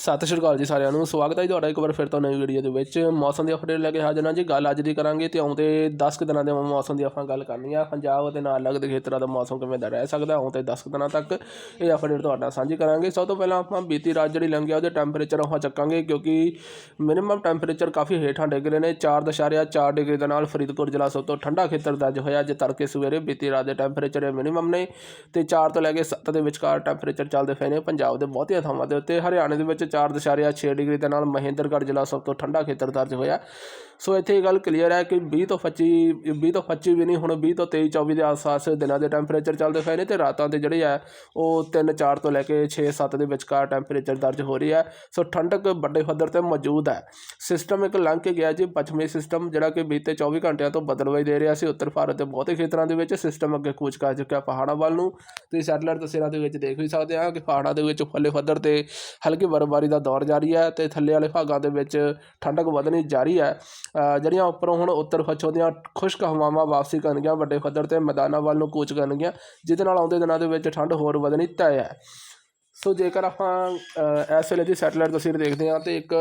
ਸਤਿ ਸ਼੍ਰੀ ਅਕਾਲ ਜੀ ਸਾਰਿਆਂ ਨੂੰ, ਸਵਾਗਤ ਹੈ ਜੀ ਤੁਹਾਡਾ ਇੱਕ ਵਾਰ ਫਿਰ ਤੋਂ ਨਵੀਂ ਵੀਡੀਓ ਦੇ ਵਿੱਚ। ਮੌਸਮ ਦੀ ਅਪਡੇਟ ਲੈ ਕੇ ਹਾਜ਼ਰ ਹਾਂ ਜੀ, ਗੱਲ ਅੱਜ ਦੀ ਕਰਾਂਗੇ ਤੇ ਆਉਂਦੇ 10 ਕੁ ਦਿਨਾਂ ਦੇ ਮੌਸਮ ਦੀ ਆਪਾਂ ਗੱਲ ਕਰਨੀ ਆ। ਪੰਜਾਬ ਦੇ ਨਾਲ ਲੱਗਦੇ ਖੇਤਰਾਂ ਦਾ ਮੌਸਮ ਕਿਵੇਂ ਦਾ ਰਹਿ ਸਕਦਾ ਆਉਂਦੇ 10 ਕੁ ਦਿਨਾਂ ਤੱਕ ਇਹ ਅਪਡੇਟ ਤੁਹਾਡੇ ਨਾਲ ਸਾਂਝੀ ਕਰਾਂਗੇ। ਸਭ ਤੋਂ ਪਹਿਲਾਂ ਆਪਾਂ ਬੀਤੀ ਰਾਤ ਜਿਹੜੀ ਲੰਘਿਆ, ਉਹਦੇ ਟੈਂਪਰੇਚਰ ਆਪਾਂ ਚੱਕਾਂਗੇ ਕਿਉਂਕਿ ਮਿਨੀਮਮ ਟੈਂਪਰੇਚਰ ਕਾਫੀ ਹੇਠਾਂ ਡਿੱਗ ਰਹੇ ਨੇ। 4.4 ਡਿਗਰੀ ਦੇ ਨਾਲ ਫਰੀਦਕੋਟ ਜ਼ਿਲ੍ਹਾ ਸਭ ਤੋਂ ਠੰਡਾ ਖੇਤਰ ਦਰਜ ਹੋਇਆ ਜੇ ਤੜਕੇ ਸਵੇਰੇ ਬੀਤੀ ਰਾਤ ਦੇ ਟੈਂਪਰੇਚਰ ਮਿਨੀਮਮ ਨੇ ਤੇ 4 ਤੋਂ ਲੈ ਕੇ 7 ਦੇ ਵਿਚਕਾਰ ਟੈਂਪਰੇਚਰ ਚੱਲਦੇ ਪਏ ਨੇ ਪੰਜਾਬ ਦੇ ਬਹੁਤੀਆਂ ਥਾਵਾਂ ਦੇ ਉੱਤੇ। ਹਰਿਆਣੇ ਦੇ ਵਿੱਚ 4.6 ਡਿਗਰੀ ਦੇ ਨਾਲ ਮਹੇਂਦਰਗੜ੍ਹ ਜ਼ਿਲ੍ਹਾ ਸਭ ਤੋਂ ਠੰਡਾ ਖੇਤਰ ਦਰਜ ਹੋਇਆ। ਸੋ ਇੱਥੇ ਇਹ ਗੱਲ ਕਲੀਅਰ ਹੈ ਕਿ 20 ਤੋਂ 25 20 ਤੋਂ 25 ਵੀ ਨਹੀਂ, ਹੁਣ 20 ਤੋਂ 23 24 ਦੇ ਆਸ-ਪਾਸ ਦਿਨਾਂ ਦੇ ਟੈਂਪਰੇਚਰ ਚੱਲਦੇ ਪਏ ਨੇ ਤੇ ਰਾਤਾਂ ਦੇ ਜਿਹੜੇ ਆ, ਉਹ 3 4 ਤੋਂ ਲੈ ਕੇ 6 7 ਦੇ ਵਿਚਕਾਰ ਟੈਂਪਰੇਚਰ ਦਰਜ ਹੋ ਰਹੀ ਹੈ। ਸੋ ਠੰਡਕ ਵੱਡੇ ਪੱਧਰ ਤੇ ਮੌਜੂਦ ਹੈ। ਸਿਸਟਮ ਇੱਕ ਲੰਘ ਕੇ ਗਿਆ ਜੀ, ਪੱਛਮੀ ਸਿਸਟਮ ਜਿਹੜਾ ਕਿ ਬੀਤੇ 24 ਘੰਟਿਆਂ ਤੋਂ ਬਦਲਵਾਈ ਦੇ ਰਿਹਾ ਸੀ। ਉੱਤਰ ਭਾਰਤ ਦੇ ਬਹੁਤੇ ਖੇਤਰਾਂ ਦੇ ਵਿੱਚ ਸਿਸਟਮ ਅੱਗੇ ਕੂਚ ਕਰ ਚੁੱਕਿਆ ਪਹਾੜਾਂ ਵੱਲ ਨੂੰ। ਤੁਸੀਂ ਸੈਟਲਾਈਟ ਤਸਵੀਰਾਂ ਦੇ ਵਿੱਚ ਦੇਖ ਵੀ ਸਕਦੇ ਆ ਕਿ ਪਹਾੜਾਂ ਦੇ ਵਿੱਚ ਫੱਲੇ ਪੱਧਰ ਤੇ ਹਲਕੀ ਬਰਫ਼ਬਾਰੀ ਦਾ ਦੌਰ ਜਾਰੀ ਹੈ ਤੇ ਥੱਲੇ ਵਾਲੇ ਭਾਗਾਂ ਦੇ ਵਿੱਚ ਠੰਡਕ ਵਧਣੀ ਜਾਰੀ ਹੈ। ਜਿਹੜੀਆਂ ਉੱਪਰੋਂ ਹੁਣ ਉੱਤਰ ਪੱਛਮ ਦੀਆਂ ਖੁਸ਼ਕ ਹਵਾਵਾਂ ਵਾਪਸੀ ਕਰਨਗੀਆਂ, ਵੱਡੇ ਪੱਧਰ ਤੇ ਮੈਦਾਨਾਂ ਵੱਲ ਨੂੰ ਕੂਚ ਕਰਨਗੀਆਂ, ਜਿਹਦੇ ਨਾਲ ਆਉਂਦੇ ਦਿਨਾਂ ਦੇ ਵਿੱਚ ਠੰਡ ਹੋਰ ਵਧਣੀ ਤੈਅ ਹੈ। ਸੋ ਜੇਕਰ ਆਪਾਂ ਇਸ ਵੇਲੇ ਦੀ ਸੈਟਲਾਈਟ ਤਸਵੀਰ ਦੇਖਦੇ ਹਾਂ ਤੇ ਇੱਕ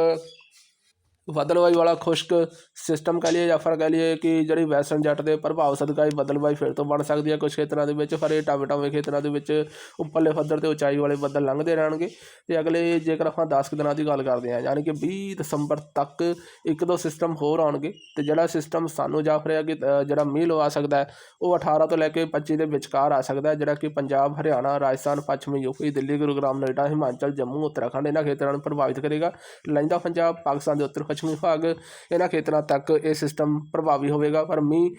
ਬਦਲਵਾਈ ਵਾਲਾ ਖੁਸ਼ਕ ਸਿਸਟਮ ਕਹ ਲਈਏ ਜਾਂ ਫਿਰ ਕਹ ਲਈਏ ਕਿ ਜਿਹੜੀ ਵੈਸਟਰਨ ਜੱਟ ਦੇ ਪ੍ਰਭਾਵ ਸਦਕਾ ਹੀ ਬਦਲਵਾਈ ਫਿਰ ਤੋਂ ਬਣ ਸਕਦੀ ਹੈ। ਕੁਝ ਖੇਤਰਾਂ ਦੇ ਵਿੱਚ ਪਰ ਇਹ ਟਾਵੇਂ ਖੇਤਰਾਂ ਦੇ ਵਿੱਚ ਉੱਪਰਲੇ ਪੱਧਰ ਤੇ ਉਚਾਈ ਵਾਲੇ ਬੱਦਲ ਲੰਘਦੇ ਰਹਿਣਗੇ। ਤੇ ਅਗਲੇ ਜੇਕਰ ਆਪਾਂ 10 ਕੁ ਦਿਨਾਂ ਦੀ ਗੱਲ ਕਰਦੇ ਹਾਂ, ਯਾਨੀ ਕਿ 20 ਦਸੰਬਰ ਤੱਕ ਇੱਕ ਦੋ ਸਿਸਟਮ ਹੋਰ ਆਉਣਗੇ ਤੇ ਜਿਹੜਾ ਸਿਸਟਮ ਸਾਨੂੰ ਜਾਪ ਰਿਹਾ ਕਿ ਜਿਹੜਾ ਮੀਂਹ ਲਵਾ ਸਕਦਾ ਉਹ 18 ਤੋਂ ਲੈ ਕੇ 25 ਦੇ ਵਿਚਕਾਰ ਆ ਸਕਦਾ ਜਿਹੜਾ ਕਿ ਪੰਜਾਬ, ਹਰਿਆਣਾ, ਰਾਜਸਥਾਨ, ਪੱਛਮੀ ਯੂਪੀ ਦਿੱਲੀ, ਗੁਰੂਗ੍ਰਾਮ, ਨੋਇਡਾ, ਹਿਮਾਚਲ, ਜੰਮੂ, ਉੱਤਰਾਖੰਡ ਇਹਨਾਂ ਖੇਤਰਾਂ ਨੂੰ ਪ੍ਰਭਾਵਿਤ ਕਰੇਗਾ। ਲਹਿੰਦਾ ਪੰਜਾਬ, ਪਾਕਿਸਤਾਨ ਦੇ ਉੱਤਰ ਪੱਛਮੀ ਭਾਗ, ਇਹਨਾਂ ਖੇਤਰਾਂ ਤੱਕ ਇਹ ਸਿਸਟਮ ਪ੍ਰਭਾਵੀ ਹੋਵੇਗਾ। ਪਰ ਮੀਂਹ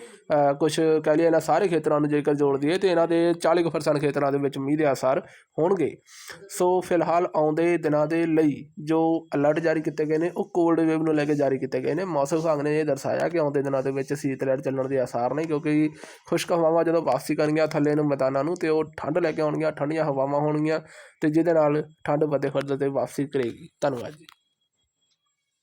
ਕੁਝ ਕਹਿ ਲਈਏ ਇਹਨਾਂ ਸਾਰੇ ਖੇਤਰਾਂ ਨੂੰ ਜੇਕਰ ਜੋੜ ਦਈਏ ਤੇ ਇਹਨਾਂ ਦੇ 40% ਖੇਤਰਾਂ ਦੇ ਵਿੱਚ ਮੀਂਹ ਦੇ ਆਸਾਰ ਹੋਣਗੇ। ਸੋ, ਫਿਲਹਾਲ ਆਉਂਦੇ ਦਿਨਾਂ ਦੇ ਲਈ ਜੋ ਅਲਰਟ ਜਾਰੀ ਕੀਤੇ ਗਏ ਨੇ, ਉਹ ਕੋਲਡ ਵੇਵ ਨੂੰ ਲੈ ਕੇ ਜਾਰੀ ਕੀਤੇ ਗਏ ਨੇ। ਮੌਸਮ ਵਿਭਾਗ ਨੇ ਇਹ ਦਰਸਾਇਆ ਕਿ ਆਉਂਦੇ ਦਿਨਾਂ ਦੇ ਵਿੱਚ ਸ਼ੀਤ ਲਹਿਰ ਚੱਲਣ ਦੇ ਆਸਾਰ ਨੇ, ਕਿਉਂਕਿ ਖੁਸ਼ਕ ਹਵਾਵਾਂ ਜਦੋਂ ਵਾਪਸੀ ਕਰਨਗੀਆਂ ਥੱਲੇ ਨੂੰ ਮੈਦਾਨਾਂ ਨੂੰ, ਤੇ ਉਹ ਠੰਡ ਲੈ ਕੇ ਆਉਣਗੀਆਂ, ਠੰਡੀਆਂ ਹਵਾਵਾਂ ਹੋਣਗੀਆਂ, ਤੇ ਜਿਹਦੇ ਨਾਲ ਠੰਡ ਵਧੇ ਫਰਦ ਤੇ ਵਾਪਸੀ ਕਰੇਗੀ। ਧੰਨਵਾਦ ਜੀ।